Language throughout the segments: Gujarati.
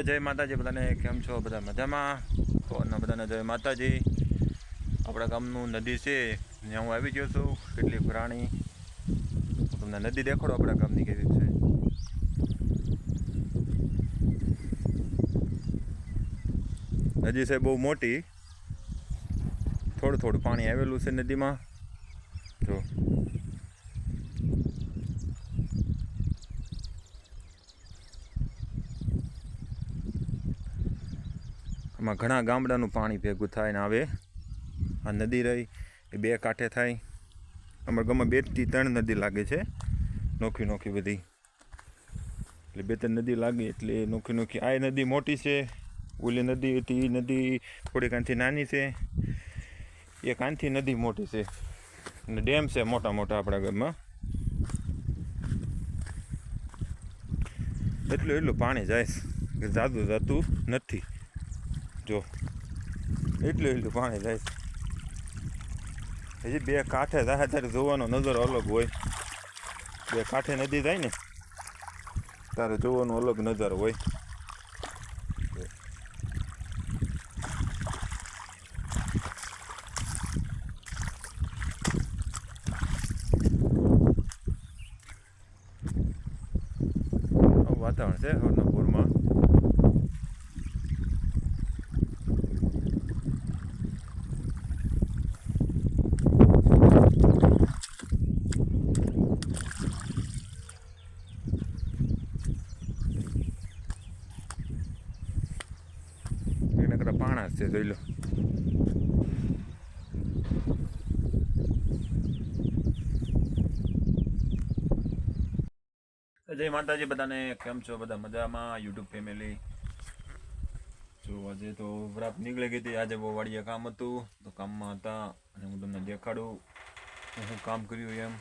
જય માતાજી બધાને, કેમ છો? બધા મજામાં? અને બધાને જય માતાજી. આપણા ગામનું નદી છે ત્યાં હું આવી ગયો છું કેટલી પ્રાણી. તમને નદી દેખાડો, આપણા ગામની કેવી છે. નદી છે બહુ મોટી. થોડું થોડું પાણી આવેલું છે નદીમાં. જો. આમાં ઘણા ગામડાનું પાણી ભેગું થાય ને આવે. આ નદી રહી, એ બે કાંઠે થાય. અમારા ગામમાં બેથી ત્રણ નદી લાગે છે. નોખી નોખી બધી. એટલે બે ત્રણ નદી લાગે એટલે નોખી નોખી. આ નદી મોટી છે, ઓલી નદી હતી એ નદી થોડીક આનથી નાની છે. એક આનથી નદી મોટી છે. અને ડેમ છે મોટા મોટા આપણા ગામમાં. એટલું એટલું પાણી જાય જાદુ જાતું નથી. જો, એટલું એટલું પાણી જાય હજી બે કાંઠે થાય, ત્યારે જોવાનો નજર અલગ હોય. બે કાંઠે નદી જાય ને, ત્યારે જોવાનો અલગ નજર હોય. વાતાવરણ છે હરનાપુરમાં કરતા પાણા જોઈ લો જય માતાજી, બધાને કેમ છો? બધા મજામાં? યુટ્યુબ ફેમિલી જો આજે તો રાત નીકળી ગઈ હતી. આજે બહુ વાડીએ કામ હતું. તો કામમાં હતા અને હું તમને દેખાડું હું કામ કર્યું એમ.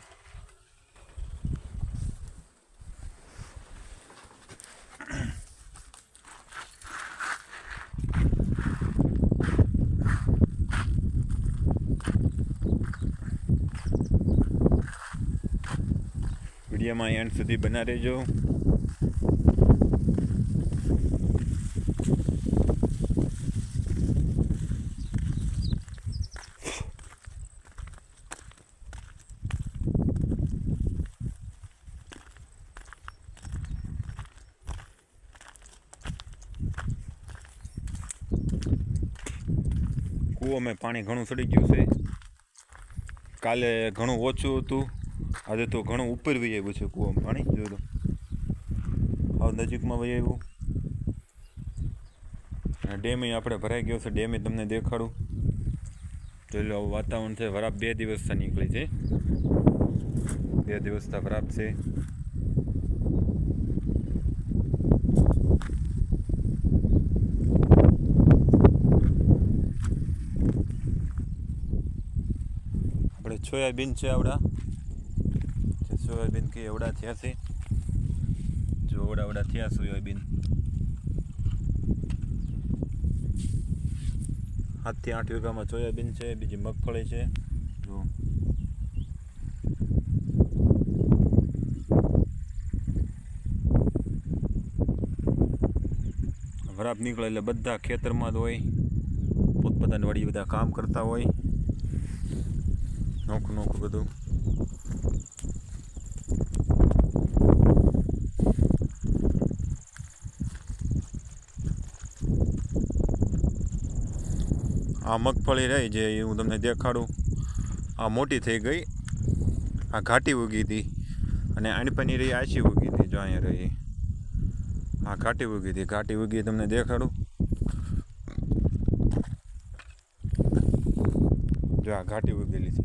વિડીયોમાં એન્ડ સુધી બના રહેજો. કૂવામાં પાણી ઘણું સડી ગયું છે. કાલે ઘણું ઓછું હતું. આજે તો ઘણું ઉપર વહી આવ્યું છે કૂવામાં પાણી જો તો હવે નજીકમાં વહી આવ્યું. અને ડેમે આપણે ભરાઈ ગયો છે, ડેમે તમને દેખાડું. જોઈ લો, આવું વાતાવરણ છે, વરાપ બે દિવસથી નીકળી છે. બે દિવસથી વરાપ છે. આપણે છોયાબીન છે જે સોયાબીન કે એવડા થયા છે? જો એવડા એવડા થયા સોયાબીન. સાતથી આઠ વીઘામાં સોયાબીન છે, બીજી મગફળી છે. જો. વરાપ નીકળે એટલે બધા ખેતરમાં જ હોય. પોતપોતાની વળી બધા કામ કરતા હોય. નોખું નોખું બધું. આ મગફળી રહી જે હું તમને દેખાડું. આ મોટી થઈ ગઈ. આ ઘાટી ઉગી હતી અને આણપની રહી આછી ઉગી હતી જો અહીંયા રહી. આ ઘાટી ઉગી હતી. ઘાટી ઉગી તમને દેખાડું. જો આ ઘાટી ઉગેલી છે.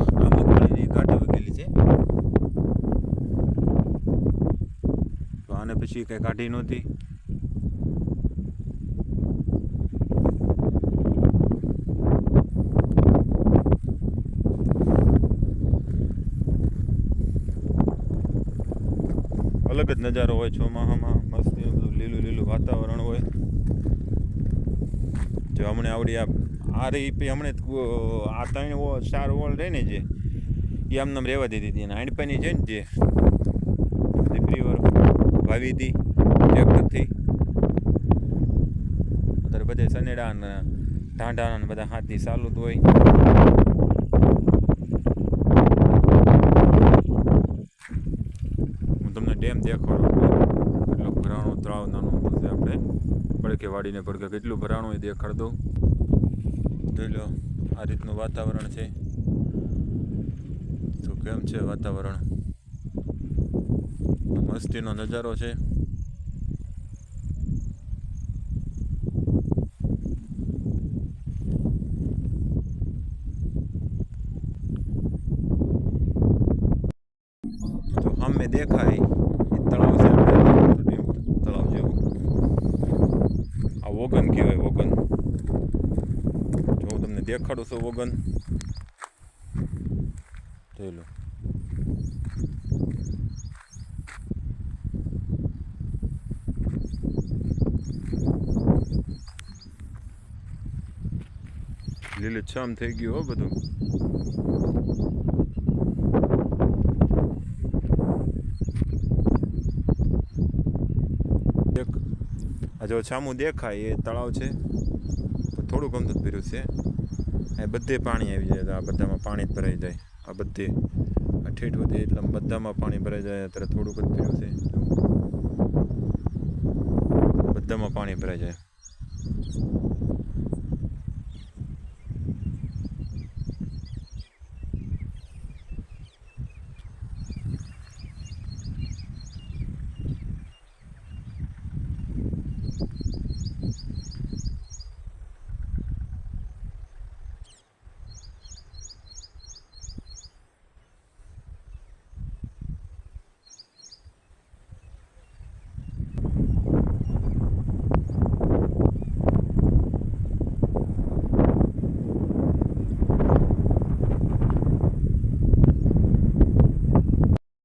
આ મગફળીની ઘાટી ઉગેલી છે. તો આને પછી કંઈ કાઢી નહોતી. અલગ જ નજારો હોય, ચોમાહામાં મસ્ત બધું લીલું લીલું વાતાવરણ હોય. જો હમણાં આવડી આ આ રહી હમણે આ ત્રણ ચાર વોલ રહે ને જે એ આમને આમ રહેવા દીધી હતી. અને આણપાની છે ને જે બધી ફ્રીવર વાવી હતી ટ્રેક્ટરથી અત્યારે બધે સનેડા ને ઢાંઢા બધા હાથી ચાલુ જ હોય હું તમને ડેમ દેખાડો કેટલું ભરાણું તળાવ નાનું છે આપણે. પડકે વાડીને પડકે કેટલું ભરાણું એ દેખાડ દઉં. જોઈ લો, આ રીતનું વાતાવરણ છે. તો કેમ છે વાતાવરણ? મસ્તીનો નજારો છે. તો અમે દેખાય તળાવ છે આપણે તળાવ જેવું આ વોગન કહેવાય વોગન. જો હું તમને દેખાડું છું વોગન. જોઈ લો. લીલુંછમ થઈ ગયું હો બધું એક આ જો છામું દેખાય, એ તળાવ છે. થોડું થોડુંક અમથું પીરું છે. એ બધે પાણી આવી જાય આ બધામાં પાણી ભરાઈ જાય. આ બધે. આ ઠેઠ સુધી એટલે બધામાં પાણી ભરાઈ જાય, અત્યારે થોડુંક જ પીરું છે. બધામાં પાણી ભરાઈ જાય.